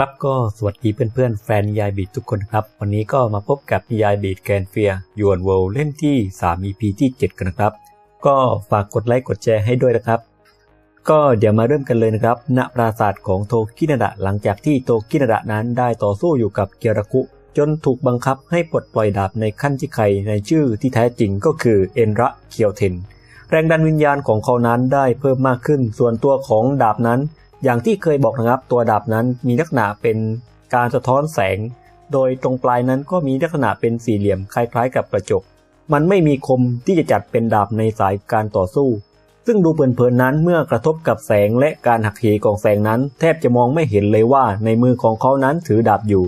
ครับก็สวัสดีเพื่อนๆ แฟนยายบีดทุกคนครับ วันนี้ก็มาพบกับยายบีดแกนเฟียยวนเวลเล่มที่ 3 EP ที่ 7 กันนะครับ ก็ฝากกดไลค์กดแชร์ให้ด้วยนะครับ ก็เดี๋ยวมาเริ่มกันเลยนะครับ ณปราสาทของโทคินาดะหลังจากที่โทคินาดะนั้นได้ต่อสู้อยู่กับเกียรคุ จนถูกบังคับให้ปลดปล่อยดาบในขั้นที่ใครในชื่อที่แท้จริงก็คือเอ็นระเคียวเทนแรงดันวิญญาณของเขานั้นได้เพิ่มมากขึ้น ส่วนตัวของดาบนั้น อย่างที่เคยบอกนะครับตัวดาบนั้นมีลักษณะเป็นการสะท้อนแสง โดยตรงปลายนั้นก็มีลักษณะเป็นสี่เหลี่ยมคล้ายๆ กับกระจก มันไม่มีคมที่จะจัดเป็นดาบในสายการต่อสู้ ซึ่งดูเพลินๆนั้นเมื่อกระทบกับแสงและการหักเหของแสงนั้น แทบจะมองไม่เห็นเลยว่าในมือของเขานั้นถือดาบอยู่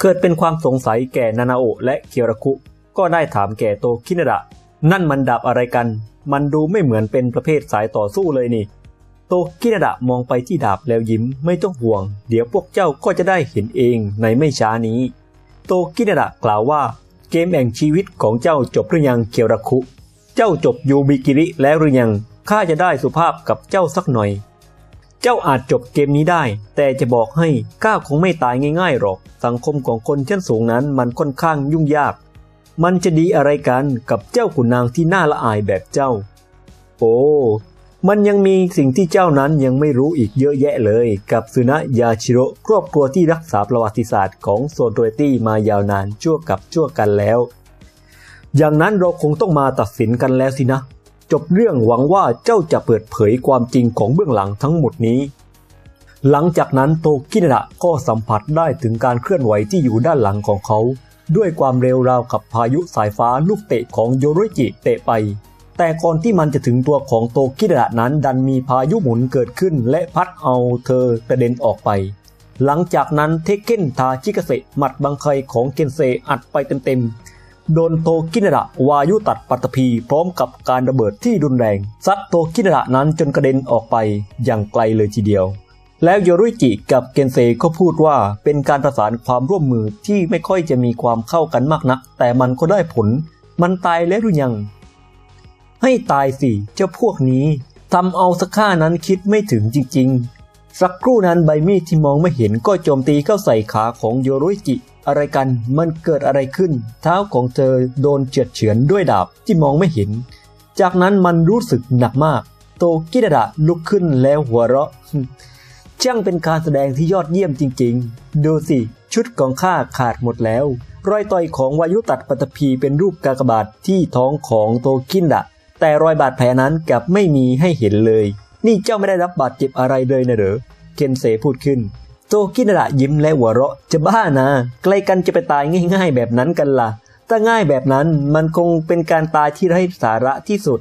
เกิดเป็นความสงสัยแก่นานาโอะและเคียรคุ ก็ได้ถามแก่โตคินาดะนั่นมันดาบอะไรกัน มันดูไม่เหมือนเป็นประเภทสายต่อสู้เลยนี่ โตคินาดะมองไปที่ดาบแล้วยิ้มไม่ต้องห่วง เดี๋ยวพวกเจ้าก็จะได้เห็นเองในไม่ช้านี้ โตคินาดะกล่าวว่า เกมแห่งชีวิตของเจ้าจบหรือยังเคียวราคุ เจ้าจบยูบิกิริแล้วหรือยังข้าจะได้สุภาพกับเจ้าสักหน่อย เจ้าอาจจบเกมนี้ได้ แต่จะบอกให้ข้าคงไม่ตายง่ายๆหรอก สังคมของคนชั้นสูงนั้นมันค่อนข้างยุ่งยาก มันจะดีอะไรกันกับเจ้าขุนนางที่น่าละอายแบบเจ้า โอ้ มันยังมีสิ่งที่เจ้านั้นยังไม่รู้อีกเยอะแยะเลย กับสุนะยาชิโร่ครอบครัวที่รักษาประวัติศาสตร์ของโซนโตเรตี้มายาวนานชั่วกับชั่วกันแล้ว อย่างนั้นเราคงต้องมาตัดสินกันแล้วสินะ จบเรื่องหวังว่าเจ้าจะเปิดเผยความจริงของเบื้องหลังทั้งหมดนี้ หลังจากนั้นโตกินะก็สัมผัสได้ถึงการเคลื่อนไหวที่อยู่ด้านหลังของเขา ด้วยความเร็วราวกับพายุสายฟ้าลูกเตะของโยริจิเตะไป แต่ก่อนที่มันจะถึงตัวของโตกินาดะนั้นดันมีพายุหมุนเกิดขึ้นและพัดเอาเธอกระเด็นออกไป หลังจากนั้นเทเก้นทาชิกาเซะหมัดบังไคของเกนเซอัดไปเต็มๆ โดนโตกินาดะวายุตัดปัตภีพร้อมกับการระเบิดที่รุนแรง ซัดโตกินาดะนั้นจนกระเด็นออกไปอย่างไกลเลยทีเดียว แล้วโยรุจิกับเกนเซก็พูดว่าเป็นการประสานความร่วมมือที่ไม่ค่อยจะมีความเข้ากันมากนัก แต่มันก็ได้ผล มันตายแล้วหรือยัง ให้ตายสิเจ้าพวกนี้ทำเอาสักข้านั้นคิดไม่ถึงจริงๆ สักครู่นั้นใบมีดที่มองไม่เห็นก็โจมตีเข้าใส่ขาของโยรุจิ อะไรกันมันเกิดอะไรขึ้น เท้าของเธอโดนเฉือดเฉือนด้วยดาบที่มองไม่เห็น จากนั้นมันรู้สึกหนักมาก โตกิดดะลุกขึ้นแล้วหัวเราะช่างเป็นการแสดงที่ยอดเยี่ยมจริงๆ ดูสิ ชุดของข้าขาดหมดแล้ว รอยต่อยของวายุตัดปัตตภีเป็นรูปกากบาทที่ท้องของโตกินดะ แต่รอยบาดแผลนั้นกลับไม่มีให้เห็นเลย นี่เจ้าไม่ได้รับบาดเจ็บอะไรเลยนะเหรอเคนเซพูดขึ้น โตกินดะยิ้มและหัวเราะจะบ้านะใกล้กันจะไปตายง่าย ๆ แบบนั้นกันล่ะ ถ้าง่ายแบบนั้นมันคงเป็นการตายที่ไร้สาระที่สุด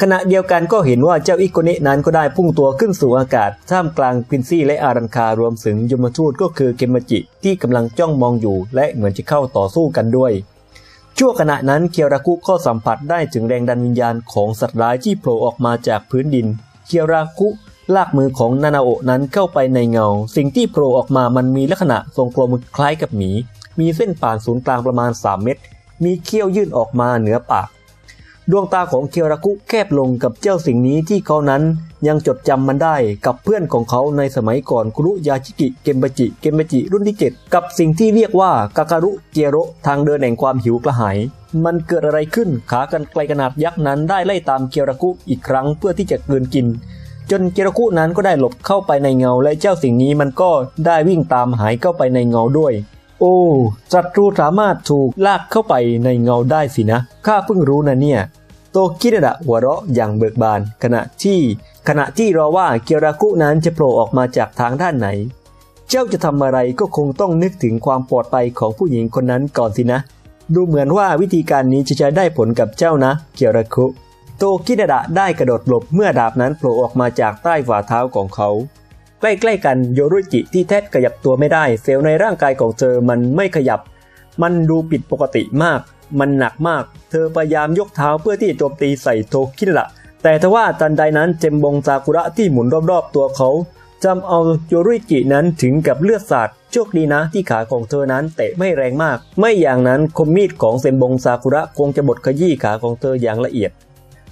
ขณะเดียวกันก็เห็นว่าเจ้าอิโกเนะนั้นก็ได้พุ่งตัวขึ้นสู่อากาศ ท่ามกลางควินซี่และอารันคารวมถึงยมทูตก็คือเกมจิที่กำลังจ้องมองอยู่ และเหมือนจะเข้าต่อสู้กันด้วย ชั่วขณะนั้นเคียวราคุก็สัมผัสได้ถึงแรงดันวิญญาณของสัตว์ร้ายที่โผล่ออกมาจากพื้นดิน เคียวราคุลากมือของนานาโอนั้นเข้าไปในเงา สิ่งที่โผล่ออกมามันมีลักษณะทรงกลมคล้ายกับหมี มีเส้นผ่านศูนย์กลางประมาณ 3 เมตร มีเขี้ยวยื่นออกมาเหนือปาก ดวงตาของเคียวราคุแคบลงกับเจ้าสิ่งนี้ที่เขานั้นยังจดจำมันได้กับเพื่อนของเขาในสมัยก่อนคุรุยาชิกิเกมบจิ เกมบจิรุ่นที่ 7 กับสิ่งที่เรียกว่ากาการุเกียโรทางเดินแห่งความหิวกระหาย มันเกิดอะไรขึ้นขากันไกลขนาดยักษ์นั้นได้ไล่ตามเคียวราคุอีกครั้งเพื่อที่จะกลืนกิน จนเกียรคุนั้นก็ได้หลบเข้าไปในเงาและเจ้าสิ่งนี้มันก็ได้วิ่งตามหายเข้าไปในเงาด้วย โอ้ศัตรูสามารถถูกลากเข้าไปในเงาได้สินะ ข้าเพิ่งรู้นะเนี่ย โตคิดะหัวเราะอย่างเบิกบาน ขณะที่ ขณะที่รอว่าเกียราคุนั้นจะโผล่ออกมาจากทางด้านไหน เจ้าจะทำอะไรก็คงต้องนึกถึงความปลอดภัยของผู้หญิงคนนั้นก่อนสินะ ดูเหมือนว่าวิธีการนี้จะจะได้ผลกับเจ้านะ เกียราคุโตคิดะได้กระโดดหลบเมื่อดาบนั้นโผล่ออกมาจากใต้ฝ่าเท้าของเขา ใกล้ๆกันโยรุจิที่แทบขยับตัวไม่ได้ เซลล์ในร่างกายของเธอมันไม่ขยับ มันดูผิดปกติมาก มันหนักมาก เธอพยายามยกเท้าเพื่อที่จะโจมตีใส่โทคิดะแต่ทว่าทันใดนั้นเจมบงซากุระที่หมุนรอบๆตัวเขาจำเอาโยรุจินั้นถึงกับเลือดสาดโชคดีนะที่ขาของเธอนั้นเตะไม่แรงมาก ไม่อย่างนั้นคมมีดของเซมบงซากุระคงจะบดขยี้ขาของเธออย่างละเอียด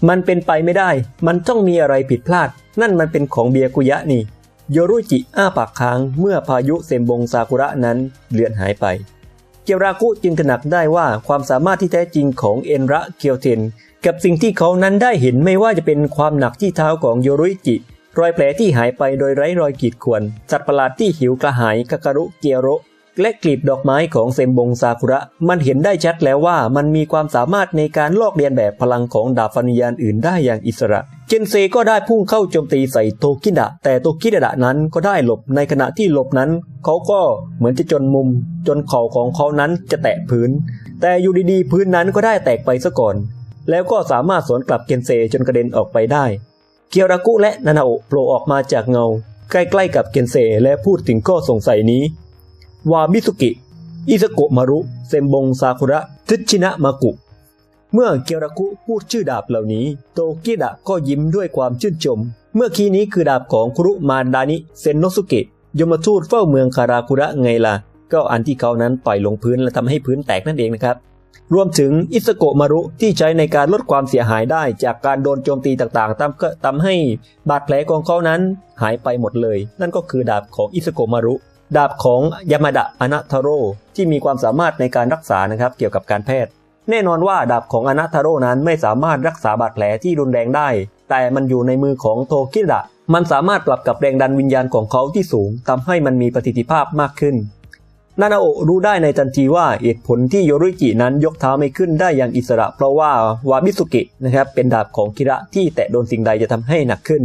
มันเป็นไปไม่ได้ มันต้องมีอะไรผิดพลาด นั่นมันเป็นของเบียกุยะนี่ โยรุจิอ้าปากค้างเมื่อพายุเซมบงซากุระนั้นเลือนหายไป เกียวรากุจึงถนักได้ว่าความสามารถที่แท้จริงของเอ็นระเกียวเทน กับสิ่งที่เขานั้นได้เห็นไม่ว่าจะเป็นความหนักที่เท้าของโยรุจิ รอยแผลที่หายไปโดยไร้รอยขีดข่วนสัตว์ประหลาดที่หิวกระหายกาการุเกียโร และกลีบดอกไม้ของเซมบงซากุระ มันเห็นได้ชัดแล้วว่ามันมีความสามารถในการลอกเลียนแบบพลังของดาบฟันยานอื่นได้อย่างอิสระ เจนเซก็ได้พุ่งเข้าโจมตีใส่โตคิดะ แต่โตคิดะนั้นก็ได้หลบในขณะที่หลบนั้น เขาก็เหมือนจะจนมุม จนเข่าของเขานั้นจะแตะพื้น แต่อยู่ดีๆ พื้นนั้นก็ได้แตกไปซะก่อน แล้วก็สามารถสวนกลับเกนเซจนกระเด็นออกไปได้เกียวรากุและนานาโอะโผล่ออกมาจากเงา ใกล้ๆกับเกนเซและพูดถึงข้อสงสัยนี้ วาบิสุกิ อิสโกะมารุ เซมบงซาคุระทึชินะมากุ เมื่อเกียรากุพูดชื่อดาบเหล่านี้ โตกิดะก็ยิ้มด้วยความชื่นชม เมื่อคีนี้คือดาบของคุรุมาดานิ เซนโนสุเกะยมทูตเฝ้าเมืองคาราคุระไงล่ะ ก็อันที่เขานั้นต่อยลงพื้นและทำให้พื้นแตกนั่นเองนะครับ รวมถึงอิสโกะมารุที่ใช้ในการลดความเสียหายได้จากการโดนโจมตีต่างๆทำก็ทำให้บาดแผลของเขานั้นหายไปหมดเลย นั่นก็คือดาบของอิสโกะมารุ ดาบของยามาดะอนาทาโร่ที่มีความสามารถในการรักษานะครับเกี่ยวกับการแพทย์ แน่นอนว่าดาบของอนาทาโร่นั้นไม่สามารถรักษาบาดแผลที่รุนแรงได้ แต่มันอยู่ในมือของโทคิดะมันสามารถปรับกับแรงดันวิญญาณของเขาที่สูงทำให้มันมีประสิทธิภาพมากขึ้นนานาโอรู้ได้ในทันทีว่าเหตุผลที่โยรุจินั้นยกเท้าไม่ขึ้นได้อย่างอิสระ เพราะว่าวาบิสุกินะครับเป็นดาบของคิระที่แตะโดนสิ่งใดจะทำให้หนักขึ้น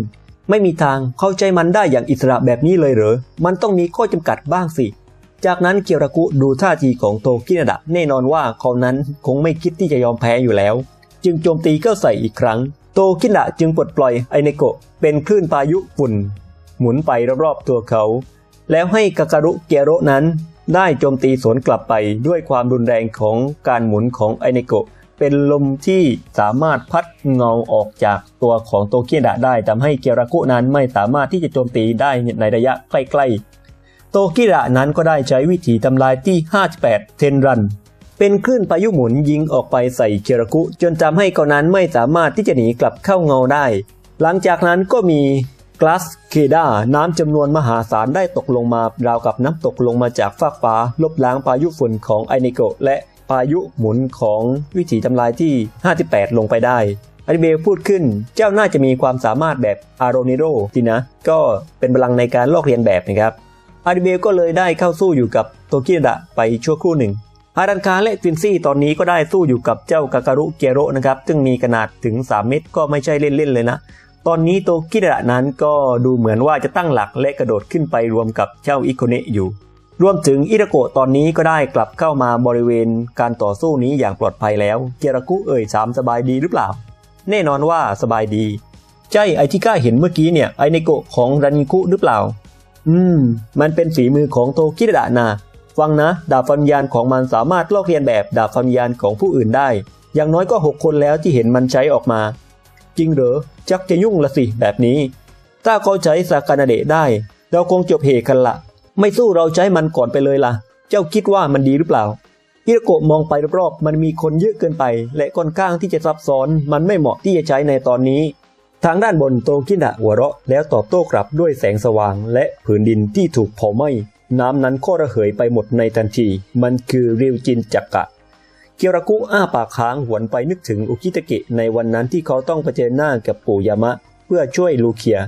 ไม่มีทางเข้าใจมันได้อย่างอิสระแบบนี้เลยเหรอ มันต้องมีข้อจำกัดบ้างสิ จากนั้นเกียรากุดูท่าทีของโตกินาดะแน่นอนว่าเขานั้นคงไม่คิดที่จะยอมแพ้อยู่แล้ว จึงโจมตีเข้าใส่อีกครั้ง โตกินาดะจึงปลดปล่อยไอเนโกะเป็นคลื่นพายุฝุ่น หมุนไปรอบๆตัวเขา แล้วให้กาการุเกียโรนั้นได้โจมตีสวนกลับไปด้วยความรุนแรงของการหมุนของไอเนโกะ เป็นลมที่สามารถพัดเงาออกจากตัวของโตเกียดะได้ทำให้เกียรากุนั้นไม่สามารถที่จะโจมตีได้ในระยะใกล้ๆ โตกิระนั้นก็ได้ใช้วิธีทำลายที่ 58 เทนรัน เป็นคลื่นพายุหมุนยิงออกไปใส่เกียรากุ จนทำให้เขานั้นไม่สามารถที่จะหนีกลับเข้าเงาได้ หลังจากนั้นก็มีกลาสเคดา น้ำจำนวนมหาศาลได้ตกลงมาราวกับน้ำตกลงมาจากฟากฟ้า ลบล้างพายุฝุ่นของไอนิโกและ พายุหมุนของวิถีทำลายที่ 58 ลงไปได้อาริเบลพูดขึ้น เจ้าน่าจะมีความสามารถแบบอารอนิโรสินะ ก็เป็นพลังในการลอกเรียนแบบนะครับอาริเบลก็เลยได้เข้าสู้อยู่กับโตกิดะไปชั่วครู่หนึ่งฮารันคาและฟินซี่ตอนนี้ก็ได้สู้อยู่กับเจ้ากาการุเกโรนะครับ ซึ่งมีขนาดถึง 3 เมตรก็ไม่ใช่เล่นๆเลยนะ ตอนนี้โตกิดะนั้นก็ดูเหมือนว่าจะตั้งหลักและกระโดดขึ้นไปรวมกับเจ้าอิโคเนะอยู่ รวมถึงอิราโกะตอนนี้ก็ได้กลับเข้ามาบริเวณการต่อสู้นี้อย่างปลอดภัยแล้ว เกียรากุเอ่ยสามสบายดีหรือเปล่า แน่นอนว่าสบายดีใช่ไอที่ข้าเห็นเมื่อกี้เนี่ยไอเนโกะของรันิคุหรือเปล่า อืม มันเป็นฝีมือของโตคิดะนาฟังนะ ดาบฟันยานของมันสามารถลอกเรียนแบบดาบฟันยานของผู้อื่นได้ อย่างน้อยก็หกคนแล้วที่เห็นมันใช้ออกมา จริงเหรอ จักจะยุ่งละสิแบบนี้ ถ้าเขาใช้สากานาเดะได้ เราคงจบเหตุกันละ ไม่สู้เราใช้มันก่อนไปเลยล่ะ เจ้าคิดว่ามันดีหรือเปล่าฮิโรโกะมองไปรอบๆ มันมีคนเยอะเกินไป และค่อนข้างที่จะซับซ้อน มันไม่เหมาะที่จะใช้ในตอนนี้ ทางด้านบนโตกินะหัวเราะ แล้วตอบโต้กลับด้วยแสงสว่าง และผืนดินที่ถูกเผาไหม้ น้ำนั้นก็ระเหยไปหมดในทันที มันคือริวจินจักกะเกียรากุอ้าปากค้างหวนไปนึกถึงอุคิตะเกะในวันนั้นที่เขาต้องเผชิญหน้ากับปู่ยามะ เพื่อช่วยลูเคีย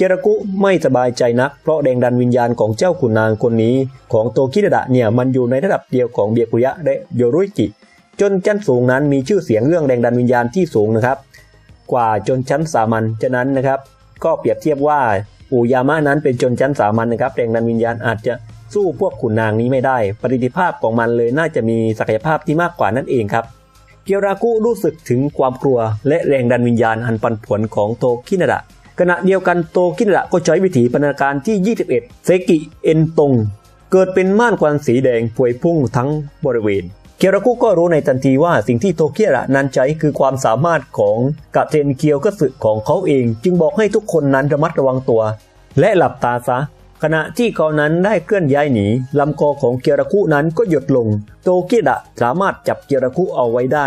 เจรากุไม่สบายใจนัก เพราะแรงดันวิญญาณของเจ้าขุนนางคนนี้ ของโตคิดะเนี่ยมันอยู่ในระดับเดียวของเบียกุยะและโยรุจิ จนชั้นสูงนั้นมีชื่อเสียงเรื่องแรงดันวิญญาณที่สูงนะครับ กว่าจนชั้นสามัญฉะนั้นนะครับ ก็เปรียบเทียบว่าอูยามะนั้นเป็นจนชั้นสามัญนะครับแรงดันวิญญาณอาจจะสู้พวกขุนนางนี้ไม่ได้ ประสิทธิภาพของมันเลยน่าจะมีศักยภาพที่มากกว่านั่นเองครับเกียรากุรู้สึกถึงความกลัวและแรงดันวิญญาณอันปันผวนของโตคินะดะ ขณะเดียวกันโตคินระก็ใช้วิถีปนาการที่ 21 เซกิเอ็นตง เกิดเป็นม่านควันสีแดงพวยพุ่งทั้งบริเวณเกียรากุก็รู้ในทันทีว่าสิ่งที่โตเกียระนั้นใช้คือความสามารถของกะเทนเคียวก็สึกของเขาเอง จึงบอกให้ทุกคนนั้นระมัดระวังตัว และหลับตาซะขณะที่เขานั้นได้เคลื่อนย้ายหนีลำคอของเกียรากุนั้นก็หยดลง โตเกียระสามารถจับเกียรากุเอาไว้ได้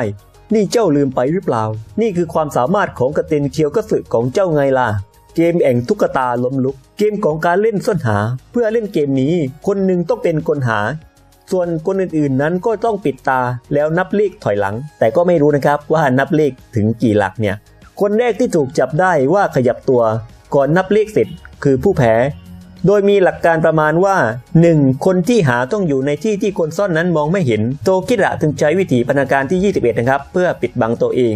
นี่เจ้าลืมไปหรือเปล่า นี่คือความสามารถของกระเตนเคียวก็สึของเจ้าไงล่ะ เกมแอ่งตุ๊กตาล้มลุก เกมของการเล่นซ่อนหา เพื่อเล่นเกมนี้ คนหนึ่งต้องเป็นคนหา ส่วนคนอื่นๆนั้นก็ต้องปิดตาแล้วนับเลขถอยหลัง แต่ก็ไม่รู้นะครับว่านับเลขถึงกี่หลักเนี่ย คนแรกที่ถูกจับได้ว่าขยับตัว ก่อนนับเลขเสร็จคือผู้แพ้ โดยมีหลักการประมาณว่า 1. คนที่หาต้องอยู่ในที่ที่คนซ่อนนั้นมองไม่เห็น โตคิระถึงใช้วิธีพัฒนาการที่ 21 นะครับ เพื่อปิดบังตัวเอง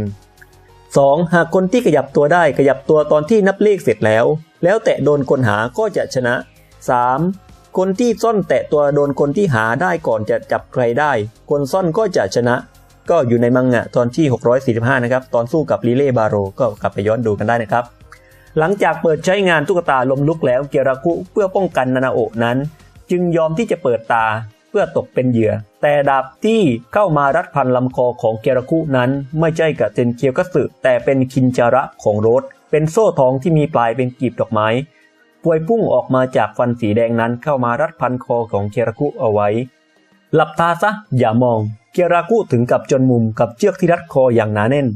2. หากคนที่ขยับตัวได้ขยับตัวตอนที่นับเลขเสร็จแล้ว แล้วแตะโดนคนหาก็จะชนะ 3. คนที่ซ่อนแตะตัวโดนคนที่หาได้ก่อนจะจับใครได้ คนซ่อนก็จะชนะ ก็อยู่ในมังงะตอนที่ 645 นะครับ ตอนสู้กับลิเล่บาโรก็กลับไปย้อนดูกันได้นะครับ หลังจากเปิดใช้งานตุ๊กตาลมลุกแล้วเกียราคุเพื่อป้องกันนานาโอะนั้น จึงยอมที่จะเปิดตาเพื่อตกเป็นเหยื่อ แต่ดาบที่เข้ามารัดพันลำคอของเกียราคุนั้น ไม่ใช่กับเจนเคียวกัสึแต่เป็นคินจาระของโรสเป็นโซ่ทองที่มีปลายเป็นกีบดอกไม้ปวยพุ่งออกมาจากฟันสีแดงนั้นเข้ามารัดพันคอของเกียราคุเอาไว้ หลับตาซะอย่ามองเกียราคุถึงกับจนมุมกับเชือกที่รัดคออย่างหนาแน่น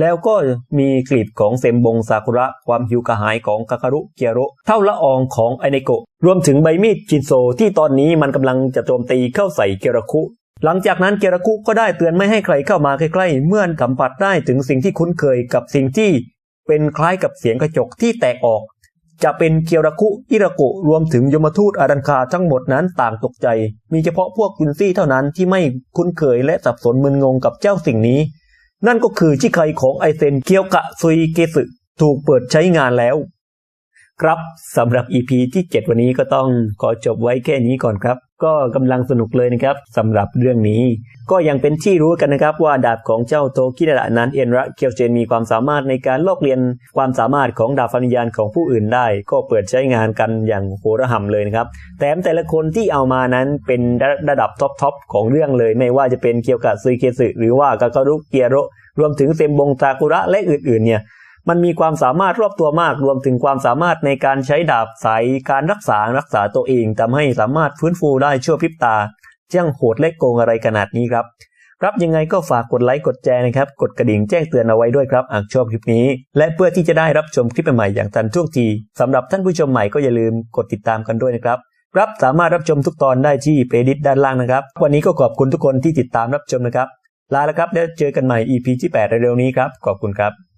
แล้วก็มีกลีบของเซมบงซากุระ ความหิวกระหายของคาคารุเกียโรเท่าละอองของไอเนโกะรวมถึงใบมีดจินโซที่ตอนนี้มันกำลังจะโจมตีเข้าใส่เกียรคุหลังจากนั้นเกียรคุก็ได้เตือนไม่ให้ใครเข้ามาใกล้ๆ เมื่อสัมผัสได้ถึงสิ่งที่คุ้นเคยกับสิ่งที่เป็นคล้ายกับเสียงกระจกที่แตกออก จะเป็นเกียรคุอิราโกะรวมถึงยมทูตอารันคาทั้งหมดนั้นต่างตกใจ มีเฉพาะพวกกุนซี่เท่านั้นที่ไม่คุ้นเคยและสับสนมึนงงกับเจ้าสิ่งนี้ นั่นก็คือชิไคของไอเซนเกียวกะซุยเกสึถูกเปิดใช้งานแล้ว ครับสำหรับ EP ที่ 7 วันนี้ก็ต้องขอจบไว้แค่นี้ก่อนครับ ก็กำลังสนุกเลยนะครับสำหรับเรื่องนี้ ก็ยังเป็นที่รู้กันนะครับว่าดาบของเจ้าโตคิดะนั้นเอ็นระเคียวเจนมีความสามารถในการลอกเรียนความสามารถของดาบฟันยานของผู้อื่นได้ ก็เปิดใช้งานกันอย่างโหระหำเลยนะครับแถมแต่ละคนที่เอามานั้นเป็นระดับท็อปทอปของเรื่องเลย ไม่ว่าจะเป็นเกียวกะซุยเคสึหรือว่ากาการุเกียโรรวมถึงเซมบงซากุระและอื่นๆเนี่ย มันมีความสามารถรอบตัวมากรวมถึงความสามารถในการใช้ดาบสายการรักษารักษาตัวเองทำให้สามารถฟื้นฟูได้ชั่วพริบตาจ้างโหดและโกงอะไรขนาดนี้ครับ ครับยังไงก็ฝากกดไลค์กดแชร์นะครับ กดกระดิ่งแจ้งเตือนเอาไว้ด้วยครับหากชอบคลิปนี้ และเพื่อที่จะได้รับชมคลิปใหม่ๆอย่างทันท่วงทีสำหรับท่านผู้ชมใหม่ก็อย่าลืมกดติดตามกันด้วยนะครับครับสามารถรับชมทุกตอนได้ที่เพลย์ลิสต์ด้านล่างนะครับ วันนี้ก็ขอบคุณทุกคนที่ติดตามรับชมนะครับ ลาแล้วครับแล้วเจอกันใหม่ EP ที่ 8 เร็วๆนี้ครับ ขอบคุณครับ